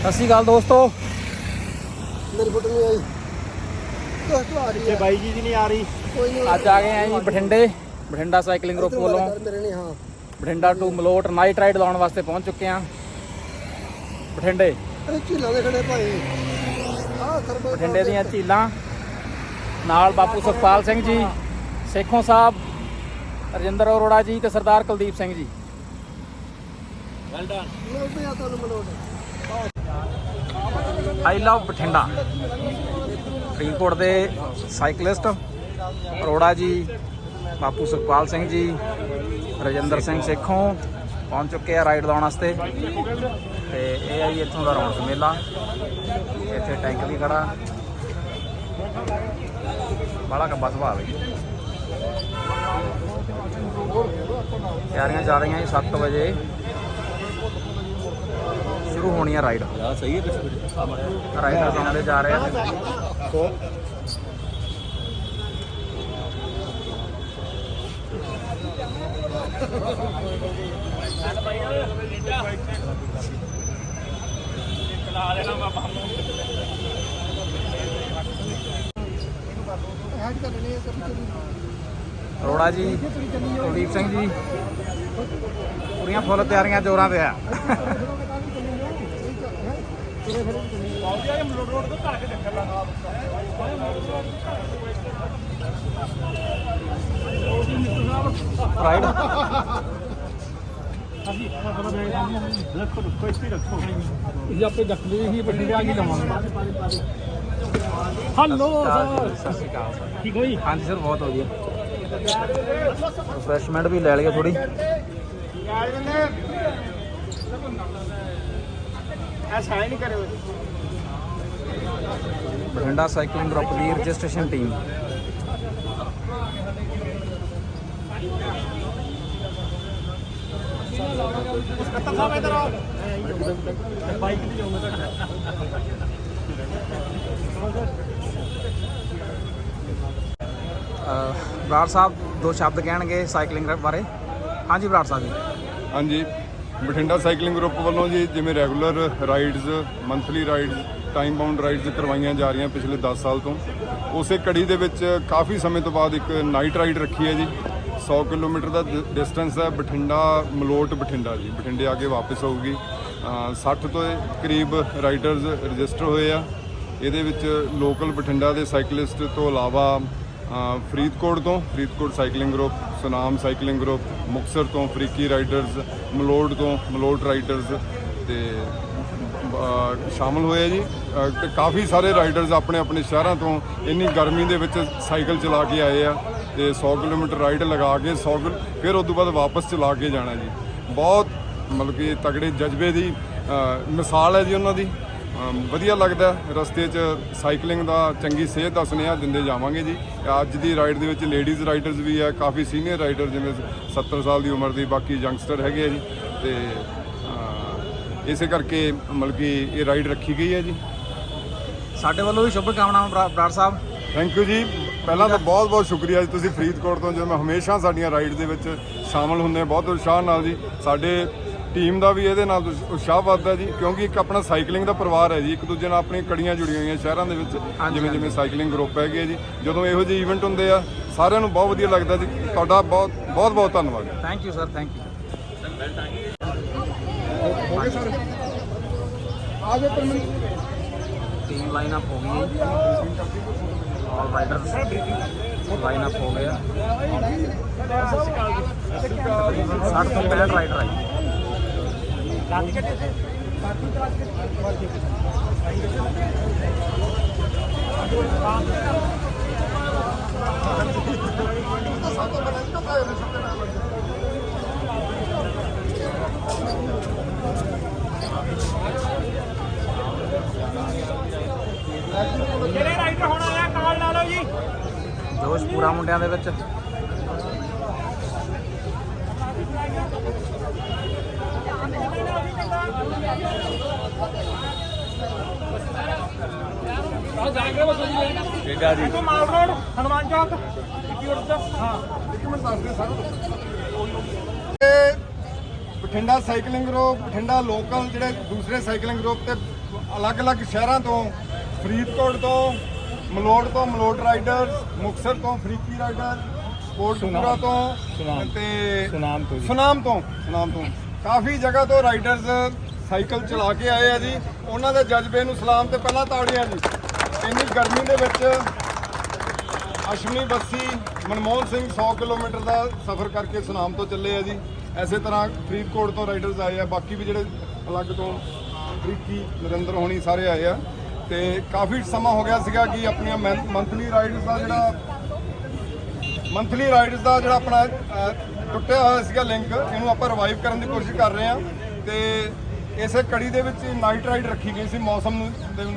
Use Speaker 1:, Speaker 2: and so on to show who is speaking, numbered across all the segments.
Speaker 1: ਸਤਿ ਸ਼੍ਰੀ ਅਕਾਲ ਦੋਸਤੋ।
Speaker 2: ਮੇਰੀ ਫੋਟੋ ਨਹੀਂ ਆਈ। ਤੋਂ ਆ ਰਹੀ
Speaker 3: ਤੇ
Speaker 2: ਹੈ।
Speaker 3: ਬਾਈ ਜੀ ਦੀ ਨਹੀਂ ਆ ਰਹੀ।
Speaker 2: ਕੋਈ ਨਹੀਂ
Speaker 1: ਅੱਜ ਆ ਗਏ ਆ ਜੀ ਬਠਿੰਡੇ। ਬਠਿੰਡਾ ਸਾਈਕਲਿੰਗ ਗਰੁੱਪ ਵੱਲੋਂ।
Speaker 2: ਮੇਰੇ ਨਹੀਂ ਹਾਂ।
Speaker 1: Bathinda to Malout night ride ਲਾਉਣ ਵਾਸਤੇ ਪਹੁੰਚ ਚੁੱਕੇ ਆ ਬਠਿੰਡੇ।
Speaker 2: ਇਹ ਝੀਲਾਂ ਦੇ ਖੜੇ ਭਾਈ। ਆਹ ਸਰਬਤ
Speaker 1: ਬਠਿੰਡੇ ਦੀਆਂ ਝੀਲਾਂ। ਨਾਲ ਬਾਪੂ ਸੁਖਪਾਲ ਸਿੰਘ ਜੀ ਸੇਖੋਂ ਸਾਹਿਬ ਰਜਿੰਦਰ ਅਰੋੜਾ ਜੀ ਤੇ ਸਰਦਾਰ ਕੁਲਦੀਪ ਸਿੰਘ ਜੀ।
Speaker 2: ਮਿਲਦੇ ਆ ਤੁਹਾਨੂੰ Malout.
Speaker 1: I love Bathinda. Faridkot ਦੇ ਸਾਈਕਲਿਸਟ ਅਰੋੜਾ ਜੀ, ਬਾਪੂ ਸੁਖਪਾਲ ਸਿੰਘ ਜੀ, ਰਜਿੰਦਰ ਸਿੰਘ ਸੇਖੋਂ ਪਹੁੰਚ ਚੁੱਕੇ ਆ ਰਾਈਡ ਲਾਉਣ ਵਾਸਤੇ। ਤੇ ਇਹ ਆ ਜੀ ਇੱਥੋਂ ਦਾ ਰੌਣਕ ਮੇਲਾ। ਇੱਥੇ ਟੈਂਕ ਵੀ ਖੜਾ। ਬੜਾ ਕੱਬਾ ਸੁਭਾਅ ਹੈ ਤਿਆਰੀਆਂ ਜਾ ਰਹੀਆਂ ਜੀ 7 ਵਜੇ। ਸ਼ੁਰੂ ਹੋਣੀ ਆ ਰਾਈਡ
Speaker 3: ਆ ਸਹੀ ਹੈ
Speaker 1: ਰਾਈਡਰ ਆਉਂਦੇ ਜਾ ਰਹੇ ਆ
Speaker 2: ਹੈਡ ਕਰ ਲੈਣੇ ਸਭ ਚੱਲੀ
Speaker 1: ਅਰੋੜਾ ਜੀ ਕੁਲਦੀਪ ਸਿੰਘ ਜੀ। ਪੂਰੀਆਂ ਫੁੱਲ ਤਿਆਰੀਆਂ ਜੋਰਾਂ ਤੇ ਆ। ਰਾਈਡ
Speaker 3: ਰੱਖੋ ਰੱਖੋ ਇੱਥੇ ਰੱਖੋ
Speaker 4: ਇਹ ਆਪੇ ਰੱਖਦੇ ਹੀ ਵੱਡੀ ਆ ਗਈ ਲਵਾਂਗੇ ਹਲੋ
Speaker 1: ਸਤਿ ਸ਼੍ਰੀ ਅਕਾਲ ਸਰ
Speaker 4: ਠੀਕ ਹੋਈ
Speaker 1: ਹਾਂਜੀ ਸਰ ਬਹੁਤ ਵਧੀਆ ਰਿਫਰੈਸ਼ਮੈਂਟ ਵੀ ਲੈ ਲਈਏ
Speaker 3: ਕਰਿਓ
Speaker 1: ਬਠਿੰਡਾ ਸਾਈਕਲਿੰਗ ਗਰੁੱਪ ਦੀ ਰਜਿਸਟ੍ਰੇਸ਼ਨ ਟੀਮ।
Speaker 3: ਕੱਤਾ ਸਾਹਿਬ ਇਧਰ ਆਓ ਬਾਈਕ ਤੇ ਜਾਊਂਗਾ ਤੁਹਾਡੇ
Speaker 1: ਬਰਾੜ ਸਾਹਿਬ ਦੋ ਸ਼ਬਦ ਕਹਿਣਗੇ ਸਾਈਕਲਿੰਗ ਬਾਰੇ। ਹਾਂਜੀ ਬਰਾੜ ਸਾਹਿਬ ਜੀ।
Speaker 5: ਹਾਂਜੀ। ਬਠਿੰਡਾ ਸਾਈਕਲਿੰਗ ਗਰੁੱਪ ਵੱਲੋਂ ਜੀ ਜਿਵੇਂ regular rides monthly rides time bound rides ਕਰਵਾਈਆਂ ਜਾ ਰਹੀਆਂ ਪਿਛਲੇ 10 ਸਾਲ ਤੋਂ। ਉਸੇ ਕੜੀ ਦੇ ਵਿੱਚ ਕਾਫੀ ਸਮੇਂ ਤੋਂ ਬਾਅਦ ਇੱਕ ਨਾਈਟ ਰਾਈਡ ਰੱਖੀ ਹੈ ਜੀ। 100 ਕਿਲੋਮੀਟਰ ਦਾ ਡਿਸਟੈਂਸ ਹੈ ਬਠਿੰਡਾ ਮਲੋਟ ਬਠਿੰਡਾ ਜੀ। ਬਠਿੰਡੇ ਆ ਕੇ ਵਾਪਸ ਹੋਊਗੀ ਅ, 60 ਤੋਂ ਕਰੀਬ ਰਾਈਡਰਸ ਰਜਿਸਟਰ ਹੋਏ ਆ। ਇਹਦੇ ਵਿੱਚ ਲੋਕਲ ਬਠਿੰਡਾ ਦੇ ਸਾਈਕਲਿਸਟ ਤੋਂ ਇਲਾਵਾ ਫਰੀਦਕੋਟ ਤੋਂ Faridkot cycling group Sunam cycling group Muktsar ਤੋਂ ਫਰੀਕੀ ਰਾਈਡਰਸ ਮਲੋੜ ਤੋਂ ਮਲੋਟ ਰਾਈਡਰਸ ਤੇ ਅ, ਸ਼ਾਮਲ ਹੋਏ ਜੀ। ਅ, ਤੇ ਕਾਫੀ ਸਾਰੇ ਰਾਈਡਰਸ ਆਪਣੇ ਆਪਣੇ ਸ਼ਹਿਰਾਂ ਤੋਂ ਇੰਨੀ ਗਰਮੀ ਦੇ ਵਿੱਚ ਸਾਈਕਲ ਚਲਾ ਕੇ ਆਏ ਆ ਤੇ 100 ਕਿਲੋਮੀਟਰ ਰਾਈਡ ਲਗਾ ਕੇ 100 ਕਿਲ- ਫਿਰ ਉਸ ਤੋਂ ਬਾਅਦ ਵਾਪਸ ਚਲਾ ਕੇ ਜਾਣਾ ਜੀ। ਬਹੁਤ ਮਤਲਬ ਕਿ ਤਗੜੇ ਜਜ਼ਬੇ ਦੀ ਮਿਸਾਲ ਹੈ ਜੀ ਉਹਨਾਂ ਦੀ। ਵਧੀਆ ਲੱਗਦਾ। ਰਸਤੇ 'ਚ ਸਾਈਕਲਿੰਗ ਦਾ ਚੰਗੀ ਸਿਹਤ ਦਾ ਸੁਨੇਹਾ ਦਿੰਦੇ ਜਾਵਾਂਗੇ ਜੀ। ਅੱਜ ਦੀ ਰਾਈਡ ਦੇ ਵਿੱਚ ਲੇਡੀਜ਼ ਰਾਈਡਰਸ ਵੀ ਹੈ ਕਾਫੀ ਸੀਨੀਅਰ ਰਾਈਡਰ ਜਿਵੇਂ 70 ਸਾਲ ਦੀ ਉਮਰ ਦੀ ਬਾਕੀ ਯੰਗਸਟਰ ਹੈਗੇ ਆ ਜੀ। ਤੇ ਇਸੇ ਕਰਕੇ ਮਤਲਬ ਕਿ ਇਹ ਰਾਈਡ ਰੱਖੀ ਗਈ ਹੈ ਜੀ।
Speaker 1: ਸਾਡੇ ਵੱਲੋਂ ਵੀ ਸ਼ੁਭ ਕਾਮਨਾਵਾਂ ਬਰਾ- ਬਰਾੜ ਸਾਹਿਬ।
Speaker 5: Thank you ji. ਪਹਿਲਾਂ ਤਾਂ ਬਹੁਤ ਬਹੁਤ ਸ਼ੁਕਰੀਆ ਜੀ। ਤੁਸੀਂ ਫਰੀਦਕੋਟ ਤੋਂ ਜਿਵੇਂ ਹਮੇਸ਼ਾ ਸਾਡੀਆਂ ਰਾਈਡ ਦੇ ਵਿੱਚ ਸ਼ਾਮਲ ਹੁੰਦੇ ਬਹੁਤ ਉਤਸ਼ਾਹ ਨਾਲ ਜੀ। ਸਾਡੇ ਟੀਮ ਦਾ ਵੀ ਇਹਦੇ ਨਾਲ ਉਤਸ਼- ਉਤਸ਼ਾਹ ਵੱਧਦਾ ਜੀ ਕਿਉਂਕਿ ਇੱਕ ਆਪਣਾ ਸਾਈਕਲਿੰਗ ਦਾ ਪਰਿਵਾਰ ਹੈ ਜੀ ਇੱਕ ਦੂਜੇ ਨਾਲ ਆਪਣੀਆਂ ਕੜੀਆਂ ਜੁੜੀਆਂ ਹੋਈਆਂ ਸ਼ਹਿਰਾਂ ਦੇ ਵਿੱਚ ਜਿਵੇਂ ਜਿਵੇਂ ਸਾਈਕਲਿੰਗ ਗਰੁੱਪ ਹੈਗੇ ਆ ਜੀ ਜਦੋਂ ਇਹੋ ਜਿਹੇ ਇਵੈਂਟ ਹੁੰਦੇ ਆ ਸਾਰਿਆਂ ਨੂੰ ਬਹੁਤ ਵਧੀਆ ਲੱਗਦਾ ਜੀ ਤੁਹਾਡਾ ਬਹੁਤ ਬਹੁਤ ਬਹੁਤ ਧੰਨਵਾਦ।
Speaker 1: Thank you
Speaker 2: sir thank you
Speaker 1: team line up ਹੋ ਗਈ ਹੈ ਆਲ ਰਾਈਡਰਸ ਲਾਈਨ ਅਪ ਹੋ ਗਏ ਆ 60 ਤੋਂ 65 ਰਾਈਡਰ ਆਏ ਜੋਸ਼ ਪੂਰਾ ਮੁੰਡਿਆਂ ਦੇ ਵਿੱਚ।
Speaker 3: ਇੱਥੋਂ ਮਾਲ ਰੋਡ ਹਨੂਮਾਨ ਚੌਕ। ਇੱਕੀ ਉੜ ਹਾਂ
Speaker 2: ਇਹ
Speaker 5: Bathinda cycling group Bathinda local ਜਿਹੜੇ ਦੂਸਰੇ ਸਾਈਕਲਿੰਗ ਗਰੁੱਪ ਤੇ ਅਲੱਗ-ਅਲੱਗ ਸ਼ਹਿਰਾਂ ਤੋਂ ਫਰੀਦਕੋਟ ਤੋਂ ਮਲੋੜ ਤੋਂ ਮਲੋੜ ਰਾਈਡਰਸ ਮੁਕਸਰ ਤੋਂ ਫਰੀਕੀ ਰਾਈਡਰ ਕੋਟਪੁਰਾ ਤੋਂ ਤੇ
Speaker 4: ਸੁਨਾਮ ਤੋਂ।
Speaker 5: ਸੁਨਾਮ ਤੋਂ ਸੁਨਾਮ ਤੋਂ। ਕਾਫੀ ਜਗ੍ਹਾ ਤੋਂ ਰਾਈਡਰਸ ਸਾਈਕਲ ਚਲਾ ਕੇ ਆਏ ਆ ਜੀ। ਉਹਨਾਂ ਦੇ ਜਜ਼ਬੇ ਨੂੰ ਸਲਾਮ ਤੇ ਪਹਿਲਾਂ ਤਾੜੀਆਂ ਜੀ। ਇੰਨੀ ਗਰਮੀ ਦੇ ਵਿੱਚ ਅਸ਼ਵਨੀ ਬੱਸੀ ਮਨਮੋਹਨ ਸਿੰਘ 100 ਕਿਲੋਮੀਟਰ ਦਾ ਸਫ਼ਰ ਕਰਕੇ ਸੁਨਾਮ ਤੋਂ ਚੱਲੇ ਆ ਜੀ। ਐਸੇ ਤਰ੍ਹਾਂ ਫਰੀਦਕੋਟ ਤੋਂ ਰਾਈਡਰਸ ਆਏ ਆ। ਬਾਕੀ ਵੀ ਜਿਹੜੇ ਅਲੱਗ ਤੋਂ ਫਰੀਕੀ, ਨਰਿੰਦਰ ਹੋਣੀ ਸਾਰੇ ਆਏ ਆ। ਤੇ ਕਾਫੀ ਸਮਾਂ ਹੋ ਗਿਆ ਸੀਗਾ ਕਿ ਆਪਣੀਆਂ ਮੰਥਲੀ ਰਾਈਡਸ ਦਾ ਜਿਹੜਾ ਮੰਥਲੀ ਰਾਈਡਸ ਦਾ ਜਿਹੜਾ ਆਪਣਾ ਟੁੱਟਿਆ ਹੋਇਆ ਸੀਗਾ ਲਿੰਕ ਇਹਨੂੰ ਆਪਾਂ ਰਿਵਾਈਵ ਕਰਨ ਦੀ ਕੋਸ਼ਿਸ਼ ਕਰ ਰਹੇ ਹਾਂ ਤੇ ਇਸੇ ਕੜੀ ਦੇ ਵਿੱਚ ਨਾਈਟ ਰਾਈਡ ਰੱਖੀ ਗਈ ਸੀ ਮੌਸਮ ਨੂੰ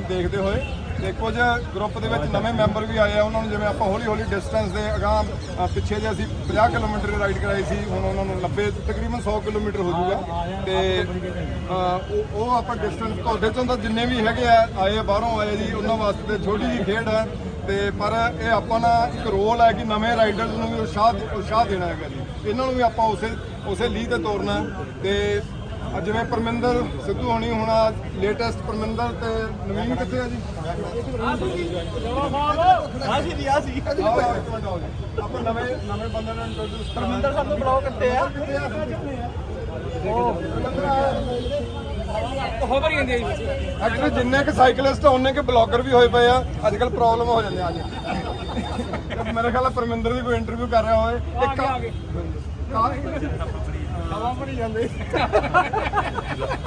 Speaker 5: ਦੇਖਦੇ ਹੋਏ। ਤੇ ਕੁਝ ਗਰੁੱਪ ਦੇ ਵਿੱਚ ਨਵੇਂ ਮੈਂਬਰ ਵੀ ਆਏ ਆ ਉਹਨਾਂ ਨੂੰ ਜਿਵੇਂ ਆਪਾਂ ਹੌਲੀ ਹੌਲੀ ਡਿਸਟੈਂਸ ਦੇ ਅਗਾਂਹ ਪਿੱਛੇ ਜੇ ਅਸੀਂ 50 ਕਿਲੋਮੀਟਰ ਰਾਈਡ ਕਰਾਈ ਸੀ ਹੁਣ ਉਹਨਾਂ ਨੂੰ 90 ਤਕਰੀਬਨ 100 ਕਿਲੋਮੀਟਰ ਹੋ ਜਾਊਗਾ ਤੇ ਅਹ, ਉਹ ਆਪਾਂ ਡਿਸਟੈਂਸ ਤੁਹਾਡੇ ਚੋਂ ਤਾਂ ਜਿੰਨੇ ਵੀ ਹੈਗੇ ਆ ਆਏ ਬਾਹਰੋਂ ਆਏ ਜੀ ਉਹਨਾਂ ਵਾਸਤੇ ਤੇ ਛੋਟੀ ਜਿਹੀ ਖੇਡ ਹੈ ਤੇ ਪਰ ਇਹ ਆਪਾਂ ਦਾ ਇੱਕ ਰੋਲ ਹੈ ਕਿ ਨਵੇਂ ਰਾਈਡਰਸ ਨੂੰ ਵੀ ਉਤਸ਼ਾਹ ਉਤਸ਼ਾਹ ਦੇਣਾ ਹੈਗਾ ਜੀ। ਇਹਨਾਂ ਨੂੰ ਵੀ ਆਪਾਂ ਉਸੇ ਉਸੇ ਲੀਹ ਤੇ ਤੋਰਨਾ। ਹੈ ਤੇ ਅੱਜ ਜਿਵੇਂ ਪਰਮਿੰਦਰ ਸਿੱਧੂ ਹੋਣੀ ਹੁਣ ਲੇਟੈਸਟ ਪਰਮਿੰਦਰ ਤੇ ਨਵੀਨ ਕਿੱਥੇ ਆ ਜੀ
Speaker 3: ਆ ਸੀ ਆ ਸੀ
Speaker 5: ਆਓ, ਆਓ, ਇੱਕ ਮਿੰਟ ਆਓ ਜੀ। ਆਪਾਂ ਨਵੇਂ ਨਵੇਂ ਬੰਦੇ ਨੂੰ ਇੰਟਰੋਡਿਊਸ
Speaker 3: ਪਰਮਿੰਦਰ ਸਾਹਿਬ ਨੂੰ ਬੁਲਾਓ ਕਿੱਥੇ ਆ ਖਬਰ ਹੀ ਹੁੰਦੀ ਹੈ
Speaker 5: ਐਕਚੁਅਲੀ ਜਿੰਨੇ ਕਿ ਸਾਈਕਲਿਸਟ ਉਹਨੇ ਕਿ ਬਲੌਗਰ ਵੀ ਹੋਏ ਪਏ ਆ ਅੱਜ ਕੱਲ ਪ੍ਰੋਬਲਮ ਹੋ ਜਾਂਦੀ ਆ ਅੱਜ ਮੇਰੇ ਖਿਆਲ ਪਰਮਿੰਦਰ ਦੀ ਕੋਈ ਇੰਟਰਵਿਊ ਕਰ ਰਿਹਾ ਹੋਵੇ ਇੱਕ
Speaker 3: ਆ ਗਏ
Speaker 5: ਹਵਾ ਭਰੀ ਜਾਂਦੇ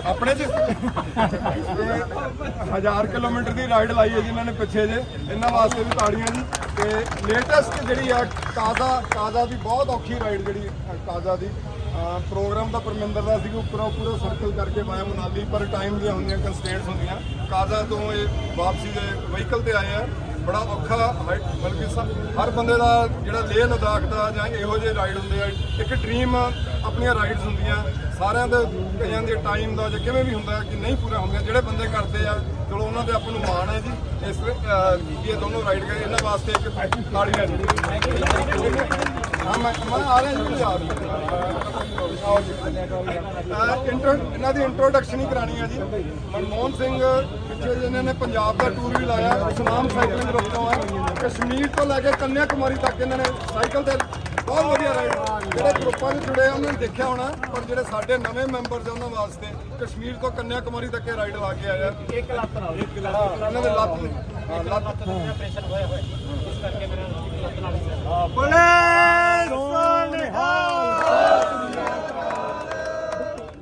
Speaker 5: ਆਪਣੇ ਚ ਹਜ਼ਾਰ ਕਿਲੋਮੀਟਰ ਦੀ ਰਾਈਡ ਲਾਈ ਹੈ ਜਿਨ੍ਹਾਂ ਨੇ ਪਿੱਛੇ ਜੇ। ਇਹਨਾਂ ਵਾਸਤੇ ਵੀ ਤਾੜੀਆਂ ਜੀ। ਤੇ ਲੇਟੈਸਟ ਜਿਹੜੀ ਆ ਕਾਜ਼ਾ ਕਾਜ਼ਾ ਦੀ ਬਹੁਤ ਔਖੀ ਰਾਈਡ ਜਿਹੜੀ ਅ, ਕਾਜ਼ਾ ਦੀ। ਪ੍ਰੋਗਰਾਮ ਦਾ ਪਰਮਿੰਦਰ ਦਾ ਸੀ ਉੱਪਰੋਂ ਪੂਰਾ ਸਰਕਲ ਕਰਕੇ ਵਾਇਆ ਮਨਾਲੀ ਪਰ ਟਾਈਮ ਦੀਆਂ ਹੁੰਦੀਆਂ ਕੰਸਟ੍ਰੇਂਟਸ ਹੁੰਦੀਆਂ। ਕਾਜ਼ਾ ਤੋਂ ਇਹ ਵਾਪਸੀ ਦੇ ਵਹੀਕਲ ਤੇ ਆਏ ਆ। ਬੜਾ ਔਖਾ ਹਾਈਟ ਬਲਕਿ ਹਰ ਬੰਦੇ ਦਾ ਜਿਹੜਾ ਲੇਹ ਲਦਾਖ ਦਾ ਜਾਂ ਇਹੋ ਜਿਹੇ ਰਾਈਡ ਹੁੰਦੇ ਆ, ਇੱਕ ਡ੍ਰੀਮ ਆਪਣੀਆਂ ਰਾਈਡਸ ਹੁੰਦੀਆਂ। ਸਾਰਿਆਂ ਦੇ, ਕਈਆਂ ਦੇ ਟਾਈਮ ਦਾ ਜਾਂ ਕਿਵੇਂ ਵੀ ਹੁੰਦਾ ਕਿ ਨਹੀਂ ਪੂਰਾ ਹੁੰਦੀਆਂ, ਜਿਹੜੇ ਬੰਦੇ ਕਰਦੇ ਆ, ਚਲੋ ਉਹਨਾਂ ਦੇ ਆਪਾਂ ਨੂੰ ਮਾਣ ਹੈ ਜੀ। ਇਸ ਇਹ ਦੋਨੋਂ ਰਾਈਡ ਗਏ, ਇਹਨਾਂ ਵਾਸਤੇ ਇੱਕ ਤਾੜੀਆਂ ਜੀ ਹਾਂ ਆ ਆ ਇੰਟਰੋ ਇਹਨਾਂ ਦੀ ਇੰਟਰੋਡਕਸ਼ਨ ਹੀ ਕਰਾਣੀ ਹੈ ਜੀ ਮਨਮੋਹਨ ਸਿੰਘ ਪਿੱਛੇ ਜਿਹਨਾਂ ਨੇ ਪੰਜਾਬ ਦਾ ਟੂਰ ਵੀ ਲਾਇਆ ਸੁਨਾਮ ਸਾਈਕਲਿੰਗ ਗਰੁੱਪ ਤੋਂ ਹੈ ਕਸ਼ਮੀਰ ਤੋਂ ਲੈ ਕੇ ਕੰਨਿਆ ਕੁਮਾਰੀ ਤੱਕ ਇਹਨਾਂ ਨੇ ਸਾਈਕਲ ਤੇ ਬਹੁਤ ਵਧੀਆ ਰਾਈਡ ਜਿਹੜੇ ਗਰੁੱਪਾਂ 'ਚ ਜੁੜੇ ਆ ਉਹਨਾਂ ਨੇ ਦੇਖਿਆ ਹੋਣਾ ਪਰ ਜਿਹੜੇ ਸਾਡੇ ਨਵੇਂ ਮੈਂਬਰਸ ਆ ਉਹਨਾਂ ਵਾਸਤੇ ਕਸ਼ਮੀਰ ਤੋਂ ਕੰਨਿਆ ਕੁਮਾਰੀ ਤੱਕ ਇਹ ਰਾਈਡ ਲਾ ਕੇ ਆਇਆ
Speaker 3: ਇੱਕ ਲੱਤ ਨਾਲ ਇੱਕ
Speaker 5: ਹਾਂ, ਇਹਨਾਂ ਦੇ ਲੱਤ ਹਾਂ, ਲੱਤ
Speaker 3: ਆਪਰੇਸ਼ਨ ਹੋਇਆ ਹੋਇਆ ਇਸ ਕਰਕੇ ਮੇਰਾ ਲੱਤ ਨਾਲ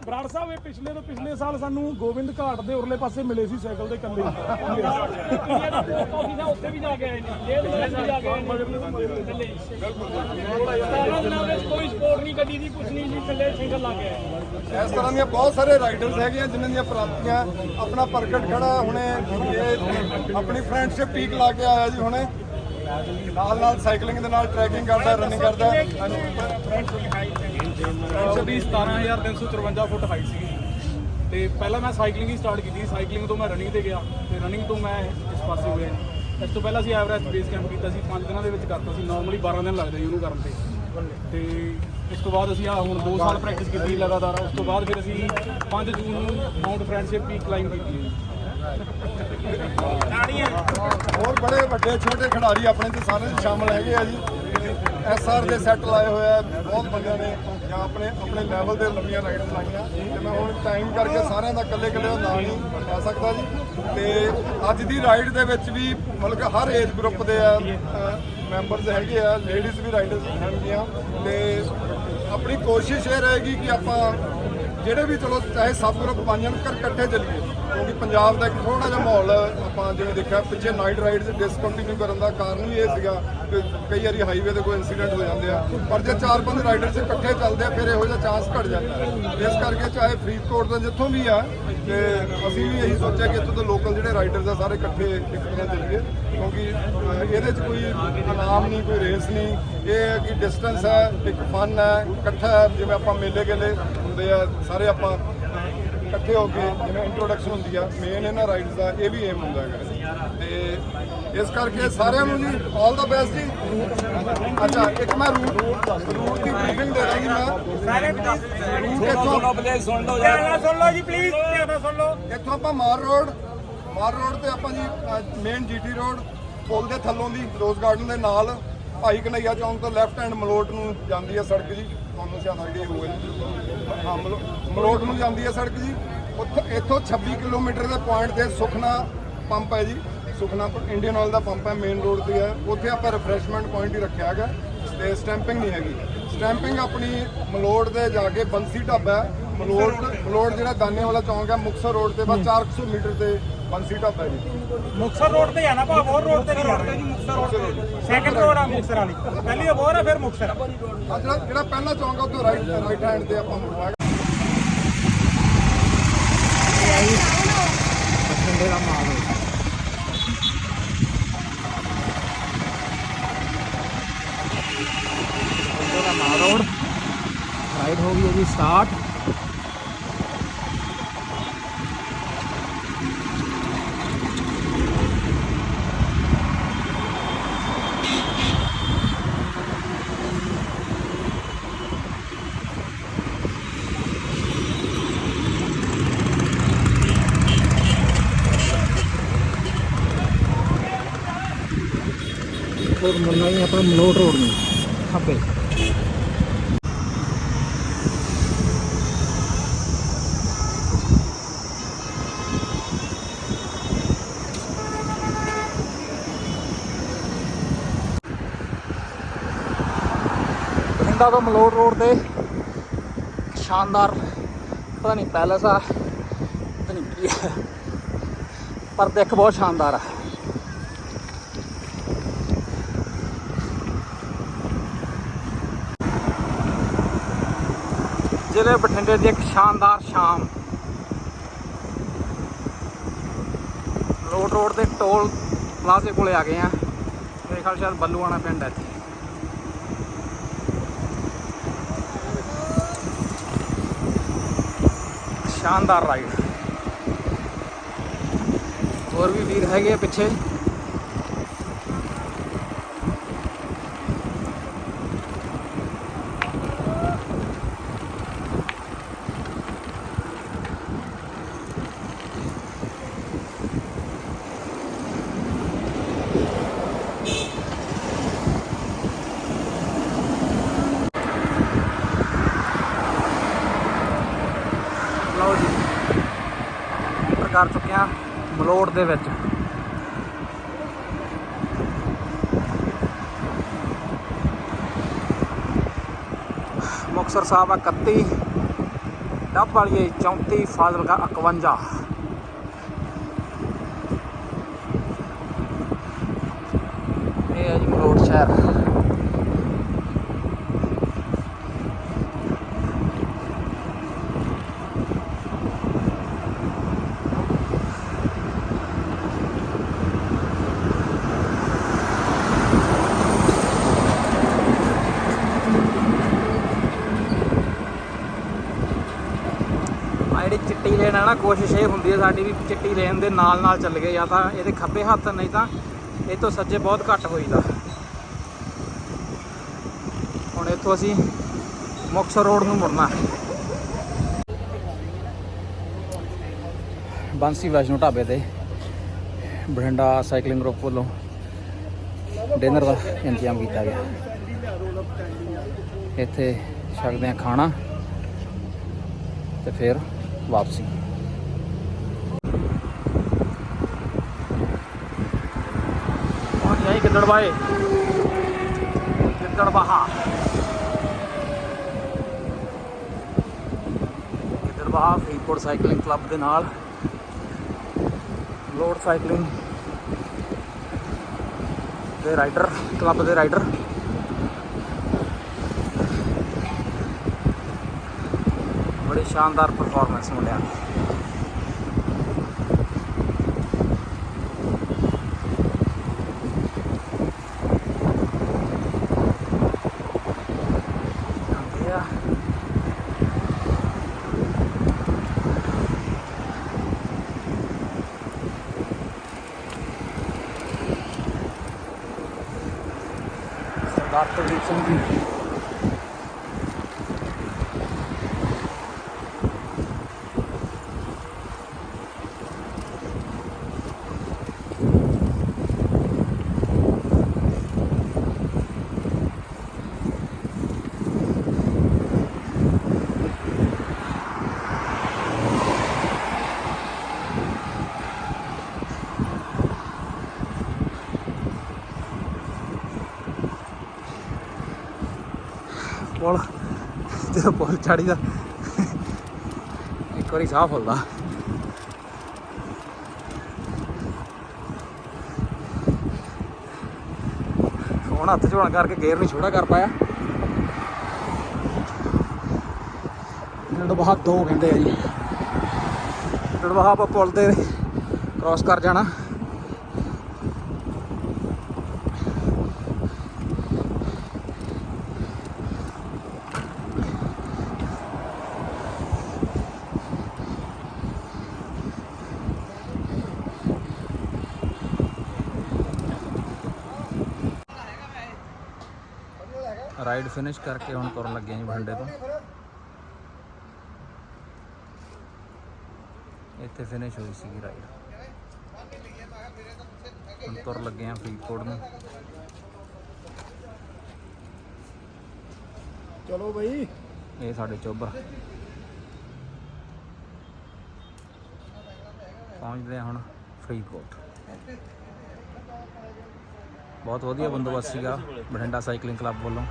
Speaker 4: ਬਰਾੜ ਸਾਹਿਬ ਇਹ ਪਿਛਲੇ ਤੋਂ ਪਿਛਲੇ ਸਾਲ ਸਾਨੂੰ ਗੋਬਿੰਦ ਘਾਟ ਦੇ ਉਰਲੇ ਪਾਸੇ ਮਿਲੇ ਸੀ ਸਾਈਕਲ ਦੇ ਕੰਦੇ
Speaker 3: ਕਾਫੀ ਦਾ ਉੱਥੇ ਵੀ ਜਾ ਕੇ ਆਏ ਨੇ ਜੇਲ੍ਹ ਵਿੱਚ ਵੀ ਜਾ ਕੇ ਆਏ ਨੇ ਬਿਲਕੁਲ ਦਿਨਾਂ ਵਿੱਚ ਕੋਈ ਸਪੋਰਟ ਨਹੀਂ ਗੱਡੀ ਦੀ ਕੁਛ ਨਹੀਂ ਜੀ ਥੱਲੇ ਸਿੰਗਲ ਲਾ ਕੇ ਆਏ
Speaker 5: ਇਸ ਤਰ੍ਹਾਂ ਦੀਆਂ ਬਹੁਤ ਸਾਰੇ ਰਾਈਡਰਸ ਹੈਗੇ ਆ ਜਿਨ੍ਹਾਂ ਦੀਆਂ ਪ੍ਰਾਪਤੀਆਂ ਆਪਣਾ ਪ੍ਰਗਟ ਖੜਾ ਹੁਣੇ ਆਪਣੀ ਫਰੈਂਡਸ਼ਿਪ ਪੀਕ ਲਾ ਕੇ ਆਇਆ ਜੀ ਹੁਣੇ। ਨਾਲ ਨਾਲ ਸਾਈਕਲਿੰਗ ਦੇ ਨਾਲ ਟਰੈਕਿੰਗ ਕਰਦਾ ਰਨਿੰਗ ਕਰਦਾ।
Speaker 4: ਫਰੈਂਡਸ਼ਿਪ ਦੀ 17353 ਫੁੱਟ ਹਾਈਟ ਸੀ ਤੇ ਪਹਿਲਾਂ ਮੈਂ ਸਾਈਕਲਿੰਗ ਹੀ ਸਟਾਰਟ ਕੀਤੀ। ਸਾਈਕਲਿੰਗ ਤੋਂ ਮੈਂ ਰਨਿੰਗ ਤੇ ਗਿਆ। ਤੇ ਰਨਿੰਗ ਤੋਂ ਮੈਂ ਇਸ ਪਾਸੇ ਹੋਇਆ। ਇਸ ਤੋਂ ਪਹਿਲਾਂ ਅਸੀਂ ਐਵਰੇਜ ਬੇਸ ਕੈਂਪ ਕੀਤਾ ਸੀ। 5 ਦਿਨਾਂ ਦੇ ਵਿੱਚ ਕਰਤਾ ਸੀ। ਨਾਰਮਲੀ 12 ਦਿਨ ਲੱਗਦੇ ਸੀ ਉਹਨੂੰ ਕਰਨ ਤੇ। ਤੇ ਇਸ ਤੋਂ ਬਾਅਦ ਅਸੀਂ ਆ ਹੁਣ 2 ਸਾਲ ਪ੍ਰੈਕਟਿਸ ਕੀਤੀ ਲਗਾਤਾਰ। ਉਸ ਤੋਂ ਬਾਅਦ ਫਿਰ ਅਸੀਂ 5 ਜੂਨ ਨੂੰ ਮਾਊਂਟ ਫਰੈਂਡਸ਼ਿਪ ਪੀਕ ਕਲਾਈਮ ਕੀਤੀ ਹੈ
Speaker 5: ਹੋਰ ਬੜੇ ਵੱਡੇ, ਛੋਟੇ ਖਿਡਾਰੀ ਆਪਣੇ ਤੇ ਸਾਰੇ ਸ਼ਾਮਲ ਹੈਗੇ ਆ ਜੀ। ਐਸਆਰ ਦੇ ਸੈੱਟ ਲਾਏ ਹੋਏ ਆ, ਬਹੁਤ ਬੰਦਿਆਂ ਨੇ। ਜਾਂ ਆਪਣੇ ਆਪਣੇ ਲੈਵਲ ਦੇ ਲੰਮੀਆਂ ਰਾਈਡਸ ਲਾਈਆਂ। ਤੇ ਮੈਂ ਹੁਣ ਟਾਈਮ ਕਰਕੇ ਸਾਰਿਆਂ ਦਾ ਇਕੱਲੇ ਇਕੱਲੇ ਦਾ ਨਾਮ ਨਹੀਂ ਲੈ ਸਕਦਾ ਜੀ। ਤੇ ਅੱਜ ਦੀ ਰਾਈਡ ਦੇ ਵਿੱਚ ਵੀ ਮਤਲਬ ਕਿ ਹਰ ਏਜ ਗਰੁੱਪ ਦੇ ਆ ਮੈਂਬਰਸ ਹੈਗੇ ਆ ਲੇਡੀਜ਼ ਵੀ ਰਾਈਡਰਸ ਹੈਗੀਆਂ ਤੇ ਆਪਣੀ ਕੋਸ਼ਿਸ਼ ਇਹ ਰਹੇਗੀ ਕਿ ਆਪਾਂ ਜਿਹੜੇ ਵੀ ਚਲੋ ਚਾਹੇ ਸਬ ਗਰੁੱਪ ਬਣ ਜਾਣ ਕਰ ਇਕੱਠੇ ਚੱਲੀਏ, ਕਿਉਂਕਿ ਪੰਜਾਬ ਦਾ ਇੱਕ ਥੋੜਾ ਜਿਹਾ ਮਾਹੌਲ ਆਪਾਂ ਜਿਵੇਂ ਦੇਖਿਆ, ਪਿੱਛੇ ਨਾਈਟ ਰਾਈਡਸ ਡਿਸਕੰਟੀਨਿਊ ਕਰਨ ਦਾ ਕਾਰਨ ਵੀ ਇਹ ਸੀਗਾ ਕਿ ਕਈ ਵਾਰੀ ਹਾਈਵੇ ਤੇ ਕੋਈ ਇਨਸੀਡੈਂਟ ਹੋ ਜਾਂਦੇ ਆ। ਪਰ ਜੇ ਚਾਰ ਪੰਜ ਰਾਈਡਰਸ ਇਕੱਠੇ ਚੱਲਦੇ ਆ, ਫਿਰ ਇਹੋ ਜਿਹਾ ਚਾਂਸ ਘਟ ਜਾਂਦਾ। ਇਸ ਕਰਕੇ ਚਾਹੇ ਫਰੀਦਕੋਟ ਦਾ ਜਿੱਥੋਂ ਵੀ ਆ ਤੇ ਅਸੀਂ ਵੀ ਇਹੀ ਸੋਚਿਆ ਕਿ ਇੱਥੋਂ ਦੇ ਲੋਕਲ ਜਿਹੜੇ ਰਾਈਡਰਸ ਆ, ਸਾਰੇ ਇਕੱਠੇ ਇੱਕ ਤਰ੍ਹਾਂ ਚੱਲੀਏ ਕਿਉਂਕਿ ਇਹਦੇ 'ਚ ਕੋਈ ਇਨਾਮ ਨਹੀਂ, ਕੋਈ ਰੇਸ ਨਹੀਂ। ਇਹ ਹੈ ਕਿ ਡਿਸਟੈਂਸ ਹੈ, ਇੱਕ ਫਨ ਹੈ, ਇਕੱਠਾ ਜਿਵੇਂ ਆਪਾਂ ਮੇਲੇ ਗੇਲੇ ਹੁੰਦੇ ਆ, ਸਾਰੇ ਆਪਾਂ ਇਕੱਠੇ ਹੋ ਕੇ ਜਿਵੇਂ ਇੰਟਰੋਡਕਸ਼ਨ ਹੁੰਦੀ ਆ ਮੇਨ ਇਹਨਾਂ ਰਾਈਡਸ ਦਾ ਇਹ ਵੀ ਏਮ ਹੁੰਦਾ ਹੈਗਾ। ਤੇ ਇਸ ਕਰਕੇ ਸਾਰਿਆਂ ਨੂੰ ਜੀ ਆਲ ਦਾ ਬੈਸਟ ਜੀ। ਅੱਛਾ ਇੱਕ ਮੈਂ ਰੂਟ ਰੂਟ ਦੀ ਬਰੀਫਿੰਗ ਦੇ ਦਾਂਗੀ ਮੈਂ ਸਾਰੇ ਰੂਟ ਇੱਥੋਂ
Speaker 3: ਸੁਣ ਲਓ ਜੀ ਪਲੀਜ਼ ਧਿਆਨ ਸੁਣ ਲਓ।
Speaker 5: ਇੱਥੋਂ ਆਪਾਂ ਮਾਰ ਰੋਡ ਮਾਰ ਰੋਡ ਤੇ ਆਪਾਂ ਜੀ ਮੇਨ ਜੀਟੀ ਰੋਡ ਪੁਲ ਦੇ ਥੱਲੋਂ ਦੀ ਰੋਜ਼ ਗਾਰਡਨ ਦੇ ਨਾਲ ਭਾਈ ਕਨਈਆ ਚੌਂਕ ਤੋਂ ਲੈਫਟ ਹੈਂਡ ਮਲੋਟ ਨੂੰ ਜਾਂਦੀ ਹੈ ਸੜਕ ਜੀ। ਤੁਹਾਨੂੰ ਸ਼ਾਇਦ ਆਈਡੀਆ ਹੋਵੇ ਜੀ। ਹਾਂ, ਮਲੋ- ਮਲੋਟ ਨੂੰ ਜਾਂਦੀ ਹੈ ਸੜਕ ਜੀ। ਉੱਥੋਂ ਇੱਥੋਂ 26 ਕਿਲੋਮੀਟਰ ਦੇ ਪੁਆਇੰਟ ਤੇ ਸੁਖਨਾ ਪੰਪ ਹੈ ਜੀ। ਸੁਖਨਾ ਇੰਡੀਅਨ ਆਇਲ ਦਾ ਪੰਪ ਹੈ ਮੇਨ ਰੋਡ ਤੇ ਹੈ। ਉੱਥੇ ਆਪਾਂ ਰਿਫਰੈਸ਼ਮੈਂਟ ਪੁਆਇੰਟ ਹੀ ਰੱਖਿਆ ਹੈਗਾ। ਤੇ ਸਟੈਂਪਿੰਗ ਨਹੀਂ ਹੈਗੀ। ਸਟੈਂਪਿੰਗ ਆਪਣੀ ਮਲੋੜ ਦੇ ਜਾ ਕੇ ਬੰਸੀ ਢਾਬਾ ਹੈ। ਮਲੋੜ ਮਲੋੜ ਜਿਹੜਾ ਦਾਨੇ ਵਾਲਾ ਚੌਂਕ ਹੈ ਮੁਕਸਰ ਰੋਡ ਤੇ ਬਸ 400 ਮੀਟਰ ਤੇ ਬੰਸੀ ਢਾਬਾ ਹੈ ਜੀ।
Speaker 3: ਮੁਕਸਰ ਰੋਡ ਤੇ ਜਾਣਾ ਭਾ ਹੋਰ ਰੋਡ ਤੇ ਨਹੀਂ ਜਾਣਾ ਜੀ ਮੁਕਸਰ ਰੋਡ ਤੇ ਸੈਕੰਡ ਰੋਡ ਆ ਮੁਕਸਰ ਵਾਲੀ। ਪਹਿਲੀ ਅਬੋਰ ਆ ਫਿਰ ਮੁਕਸਰ
Speaker 5: ਆਹ ਜਿਹੜਾ ਜਿਹੜਾ ਪਹਿਲਾ ਚੌਂਕ ਆ ਉੱਥੇ ਰਾਈਟ ਰਾਈਟ ਹੈਂਡ ਤੇ ਆਪਾਂ ਮੁੜਵਾ
Speaker 1: ਬਠਿੰਡੇ ਦਾ ਮਾਲ ਹੈ ਬਠਿੰਡੇ ਦਾ ਮਾਲ ਰੋਡ ਰਾਈਡ ਹੋ ਗਈ ਹੈ ਜੀ ਸਟਾਰਟ और मुन्ना ही अपना मलोट रोड में खब्बे ਬਠਿੰਡਾ ਤੋਂ ਮਲੋਟ ਰੋਡ ਤੇ ਸ਼ਾਨਦਾਰ ਪਤਾ ਨਹੀਂ ਪੈਲਸ ਆ ਪਤਾ ਨਹੀਂ ਕੀ ਹੈ ਪਰ ਦੇਖ ਬਹੁਤ ਸ਼ਾਨਦਾਰ ਆ ਜ਼ਿਲ੍ਹੇ ਬਠਿੰਡੇ ਦੀ ਇੱਕ ਸ਼ਾਨਦਾਰ ਸ਼ਾਮ। ਰੋਡ ਰੋਡ ਤੇ ਟੋਲ ਪਲਾਜ਼ੇ ਕੋਲੇ ਆ ਗਏ ਆ। ਮੇਰੇ ਖਿਆਲ ਸ਼ਾਇਦ ਬੱਲੂਆਣਾ ਪਿੰਡ ਹੈ ਇੱਥੇ। ਸ਼ਾਨਦਾਰ ਰਾਈਡ ਹੋਰ ਵੀ ਵੀਰ ਹੈਗੇ ਆ ਪਿੱਛੇ ਲਓ ਜੀ ਐਂਟਰ ਕਰ ਚੁੱਕੇ ਆ ਮਲੋੜ ਦੇ ਵਿੱਚ। ਮੁਕਤਸਰ ਸਾਹਿਬ ਆ 31 ਡੱਬ ਵਾਲੀ 34 ਫਾਜ਼ਿਲਕਾ 51 ਇਹ ਹੈ ਜੀ ਮਲੋੜ ਸ਼ਹਿਰ ਆ ਜਿਹੜੀ ਚਿੱਟੀ ਲੇਨ ਹੈ ਨਾ, ਕੋਸ਼ਿਸ਼ ਇਹ ਹੁੰਦੀ ਹੈ ਸਾਡੀ ਵੀ ਚਿੱਟੀ ਲੇਨ ਦੇ ਨਾਲ ਨਾਲ ਚੱਲ ਗਏ, ਜਾਂ ਤਾਂ ਇਹਦੇ ਖੱਬੇ ਹੱਥ, ਨਹੀਂ ਤਾਂ ਇਹ ਤੋਂ ਸੱਜੇ ਬਹੁਤ ਘੱਟ ਹੋਈਦਾ ਹੁਣ ਇੱਥੋਂ ਅਸੀਂ ਮੁਕਤਸਰ ਰੋਡ ਨੂੰ ਮੁੜਨਾ। ਬਾਂਸੀ ਵੈਸ਼ਨੋ ਢਾਬੇ ਤੇ ਬਠਿੰਡਾ ਸਾਈਕਲਿੰਗ ਗਰੁੱਪ ਵੱਲੋਂ ਡਿਨਰ ਦਾ ਇੰਤਜ਼ਾਮ ਕੀਤਾ ਗਿਆ। ਇੱਥੇ ਛਕਦੇ ਆ ਖਾਣਾ ਤੇ ਫਿਰ ਵਾਪਸੀ। ਪਹੁੰਚ ਗਏ ਗਿੱਦੜਬਾਏ ਗਿੱਦੜਬਾਹਾ ਗਿੱਦੜਬਾਹਾ ਫਰੀਦਕੋਟ ਸਾਈਕਲਿੰਗ ਕਲੱਬ ਦੇ ਨਾਲ। ਲੋਡ ਸਾਈਕਲਿੰਗ ਦੇ ਰਾਈਡਰ, ਕਲੱਬ ਦੇ ਰਾਈਡਰ। ਬੜੀ ਸ਼ਾਨਦਾਰ ਪਰਫਾਰਮੈਂਸ ਮੁੰਡਿਆਂ ਦੀ ਆਉਂਦੇ ਆ। ਸਰਦਾਰ ਕੁਲਦੀਪ ਸਿੰਘ ਜੀ ਪੁਲ ਜਦੋਂ ਪੁਲ ਚੜੀਦਾ। ਇੱਕ ਵਾਰੀ ਸਾਹ ਫੁੱਲਦਾ ਹੁਣ ਹੱਥ ਝੋਣ ਕਰਕੇ ਗੇਅਰ ਨਹੀਂ ਛੋੜਾ ਕਰ ਪਾਇਆ। ਡੜਵਾਹਾ ਦੋ ਕਹਿੰਦੇ ਆ ਜੀ। ਡੜਵਾਹਾ ਆਪਾਂ ਪੁਲ ਤੇ ਕ੍ਰਾਸ ਕਰ ਜਾਣਾ। ਰਾਈਡ ਫਿਨਿਸ਼ ਕਰਕੇ ਹੁਣ ਤੁਰਨ ਲੱਗੇ ਜੀ ਬਠਿੰਡੇ ਤੋਂ। ਇੱਥੇ ਫਿਨਿਸ਼ ਹੋਈ ਸੀਗੀ ਰਾਈਡ। ਹੁਣ ਤੁਰ ਲੱਗੇ ਹਾਂ ਫਰੀਦਕੋਟ ਨੂੰ।
Speaker 2: ਚਲੋ ਬਈ।
Speaker 1: ਇਹ ਸਾਡੇ ਚੋਬਰ। ਪਹੁੰਚਦੇ ਹਾਂ ਹੁਣ ਫਰੀਦਕੋਟ। ਬਹੁਤ ਵਧੀਆ ਬੰਦੋਬਸਤ ਸੀਗਾ ਬਠਿੰਡਾ ਸਾਈਕਲਿੰਗ ਕਲੱਬ ਵੱਲੋਂ।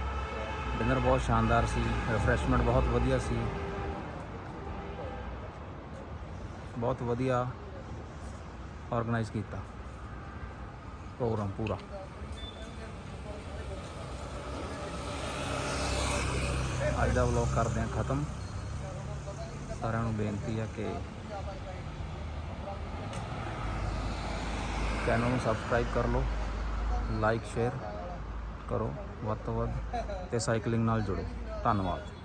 Speaker 1: ਡਿਨਰ ਬਹੁਤ ਸ਼ਾਨਦਾਰ ਸੀ ਰਿਫਰੈਸ਼ਮੈਂਟ ਬਹੁਤ ਵਧੀਆ ਸੀ। ਬਹੁਤ ਵਧੀਆ ਆਰਗੇਨਾਈਜ਼ ਕੀਤਾ ਪ੍ਰੋਗਰਾਮ ਪੂਰਾ। ਅੱਜ ਦਾ ਵਲੌਗ ਕਰਦੇ ਹਾਂ ਖਤਮ। ਸਾਰਿਆਂ ਨੂੰ ਬੇਨਤੀ ਹੈ ਕਿ ਚੈਨਲ ਨੂੰ ਸਬਸਕ੍ਰਾਈਬ ਕਰ ਲਓ ਲਾਈਕ ਸ਼ੇਅਰ ਕਰੋ। ਵੱਧ ਤੋਂ ਵੱਧ ਤੇ ਸਾਈਕਲਿੰਗ ਨਾਲ ਜੁੜੋ। ਧੰਨਵਾਦ।